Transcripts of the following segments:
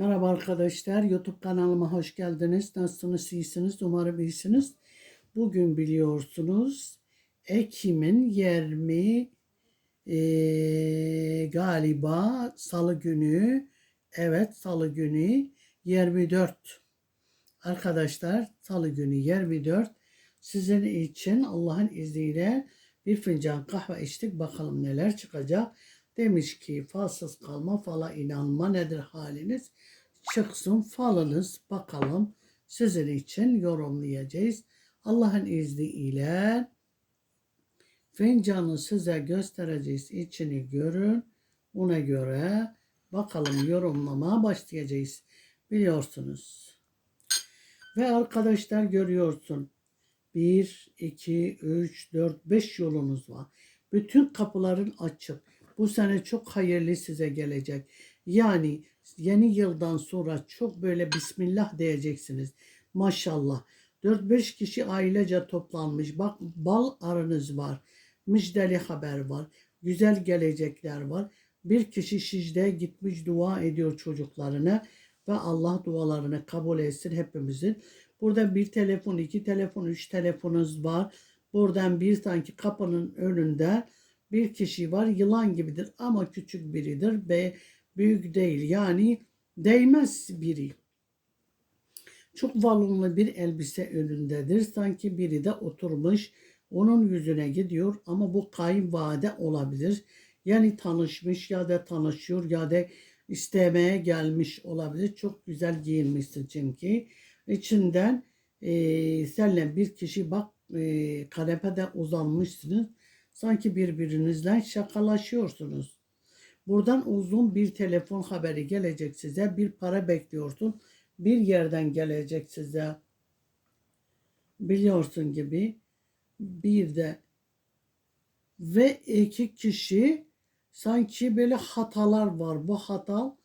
Merhaba arkadaşlar, YouTube kanalıma hoş geldiniz. Nasılsınız, iyisiniz? Umarım iyisiniz. Bugün biliyorsunuz Ekim'in 20 eee, galiba Salı günü, evet Salı günü 24. Arkadaşlar Salı günü 24 sizin için Allah'ın izniyle bir fincan kahve içtik. Bakalım neler çıkacak. Demiş ki falsız kalma fala inanma nedir haliniz? Çıksın falınız bakalım sizin için yorumlayacağız. Allah'ın izniyle fincanı size göstereceğiz. içini görün. Ona göre bakalım yorumlamaya başlayacağız. Biliyorsunuz. Ve arkadaşlar görüyorsun. 1, 2, 3, 4, 5 yolunuz var. Bütün kapıların açık. Bu sene çok hayırlı size gelecek. Yani yeni yıldan sonra çok böyle Bismillah diyeceksiniz. Maşallah. 4-5 kişi ailece toplanmış. Bak bal arınız var. Müjdeli haber var. Güzel gelecekler var. Bir kişi şicde gitmiş dua ediyor çocuklarına ve Allah dualarını kabul etsin hepimizin. Burada bir telefon, iki telefon, üç telefonunuz var. Buradan bir sanki kapının önünde bir kişi var. Yılan gibidir ama küçük biridir ve büyük değil. Yani değmez biri. Çok valunlu bir elbise önündedir. Sanki biri de oturmuş onun yüzüne gidiyor ama bu kayınvalide olabilir. Yani tanışmış ya da tanışıyor ya da istemeye gelmiş olabilir. Çok güzel giyinmişsin çünkü. İçinden e, senle bir kişi bak e, kanepede uzanmışsınız. Sanki birbirinizle şakalaşıyorsunuz. Buradan uzun bir telefon haberi gelecek size. Bir para bekliyorsun. Bir yerden gelecek size. Biliyorsun gibi. Bir de ve iki kişi sanki böyle hatalar var. Bu hata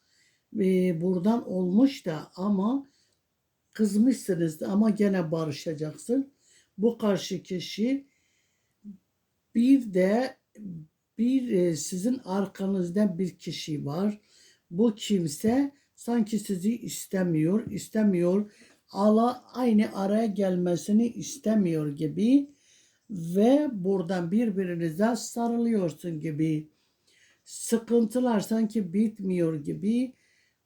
e, buradan olmuş da ama kızmışsınız da ama gene barışacaksın. Bu karşı kişi bir de bir e, sizin arkanızda bir kişi var. Bu kimse sanki sizi istemiyor, istemiyor. Allah aynı araya gelmesini istemiyor gibi ve buradan birbirinize sarılıyorsun gibi. Sıkıntılar sanki bitmiyor gibi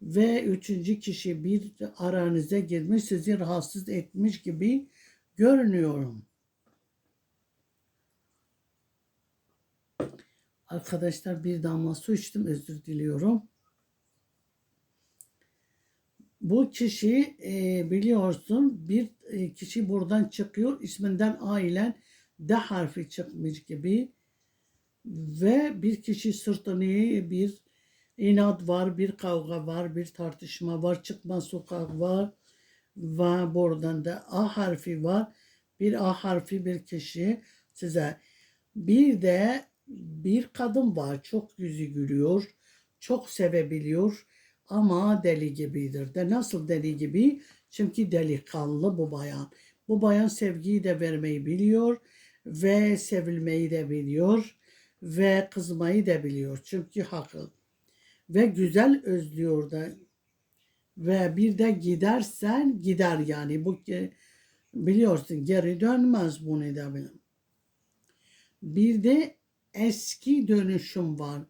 ve üçüncü kişi bir aranıza girmiş sizi rahatsız etmiş gibi görünüyorum. Arkadaşlar bir damla su içtim özür diliyorum. Bu kişi e, biliyorsun bir e, kişi buradan çıkıyor isminden ailen D harfi çıkmış gibi ve bir kişi sırtını bir inat var, bir kavga var, bir tartışma var, çıkma sokak var ve buradan da A harfi var. Bir A harfi bir kişi size. Bir de bir kadın var. Çok yüzü gülüyor. Çok sevebiliyor. Ama deli gibidir. De nasıl deli gibi? Çünkü delikanlı bu bayan. Bu bayan sevgiyi de vermeyi biliyor ve sevilmeyi de biliyor ve kızmayı da biliyor. Çünkü haklı. Ve güzel özlüyor da ve bir de gidersen gider yani bu biliyorsun geri dönmez bunu da benim. Bir de eski dönüşüm var.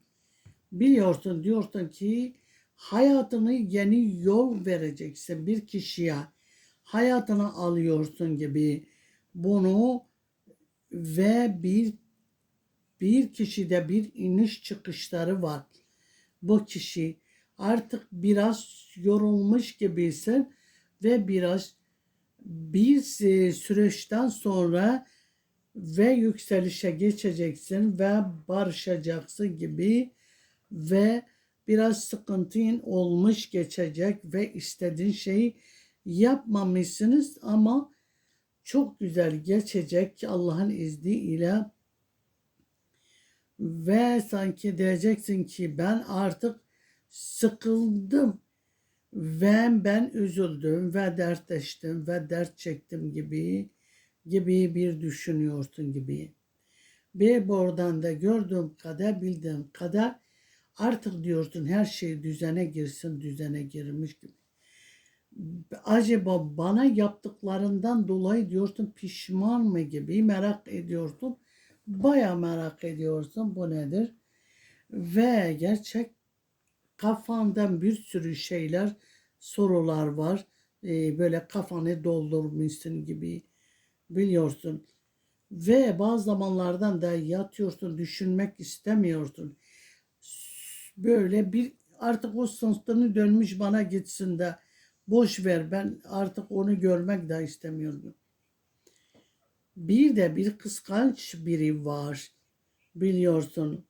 Biliyorsun diyorsun ki hayatını yeni yol vereceksin bir kişiye. Hayatını alıyorsun gibi bunu ve bir bir kişide bir iniş çıkışları var. Bu kişi artık biraz yorulmuş gibisin ve biraz bir süreçten sonra ve yükselişe geçeceksin ve barışacaksın gibi ve biraz sıkıntın olmuş geçecek ve istediğin şeyi yapmamışsınız ama çok güzel geçecek Allah'ın izniyle. Ve sanki diyeceksin ki ben artık sıkıldım ve ben üzüldüm ve dertleştim ve dert çektim gibi gibi bir düşünüyorsun gibi. Bir buradan da gördüğüm kadar bildiğim kadar Artık diyorsun her şey düzene girsin, düzene girmiş gibi. Acaba bana yaptıklarından dolayı diyorsun pişman mı gibi merak ediyorsun. Baya merak ediyorsun bu nedir? Ve gerçek kafandan bir sürü şeyler, sorular var. Ee, böyle kafanı doldurmuşsun gibi biliyorsun. Ve bazı zamanlardan da yatıyorsun, düşünmek istemiyorsun. Böyle bir artık o sınıfını dönmüş bana gitsin de boş ver ben artık onu görmek de istemiyorum. Bir de bir kıskanç biri var biliyorsun.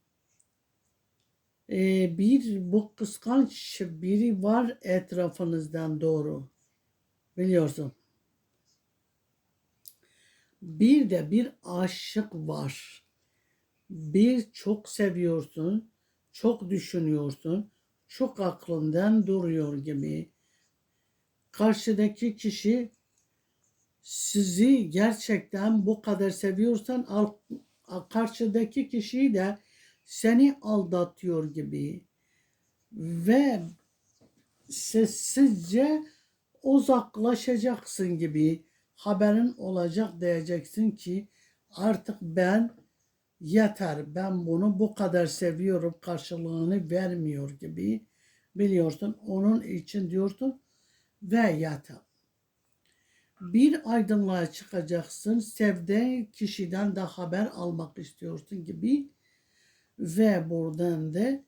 Ee, bir bu kıskanç biri var etrafınızdan doğru biliyorsun. Bir de bir aşık var. Bir çok seviyorsun, çok düşünüyorsun, çok aklından duruyor gibi. Karşıdaki kişi sizi gerçekten bu kadar seviyorsan karşıdaki kişiyi de seni aldatıyor gibi ve sessizce uzaklaşacaksın gibi haberin olacak diyeceksin ki artık ben yeter ben bunu bu kadar seviyorum karşılığını vermiyor gibi biliyorsun onun için diyorsun ve yeter. Bir aydınlığa çıkacaksın sevdiğin kişiden de haber almak istiyorsun gibi ve buradan da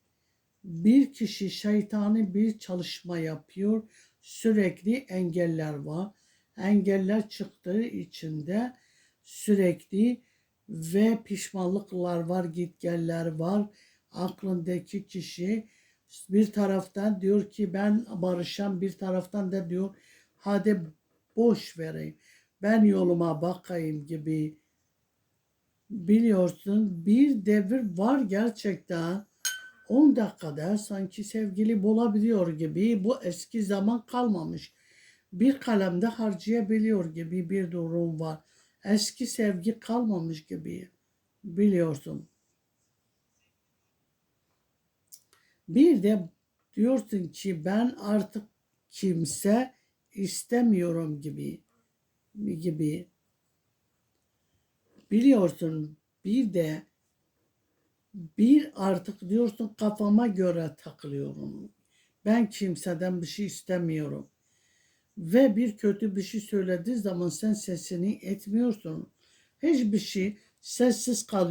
bir kişi şeytani bir çalışma yapıyor. Sürekli engeller var. Engeller çıktığı için de sürekli ve pişmanlıklar var, gitgeller var. Aklındaki kişi bir taraftan diyor ki ben barışam, bir taraftan da diyor hadi boş vereyim. Ben yoluma bakayım gibi biliyorsun bir devir var gerçekten 10 dakikada sanki sevgili bulabiliyor gibi bu eski zaman kalmamış. Bir kalemde harcayabiliyor gibi bir durum var. Eski sevgi kalmamış gibi biliyorsun. Bir de diyorsun ki ben artık kimse istemiyorum gibi gibi biliyorsun bir de bir artık diyorsun kafama göre takılıyorum. Ben kimseden bir şey istemiyorum. Ve bir kötü bir şey söylediği zaman sen sesini etmiyorsun. Hiçbir şey sessiz kalıyor.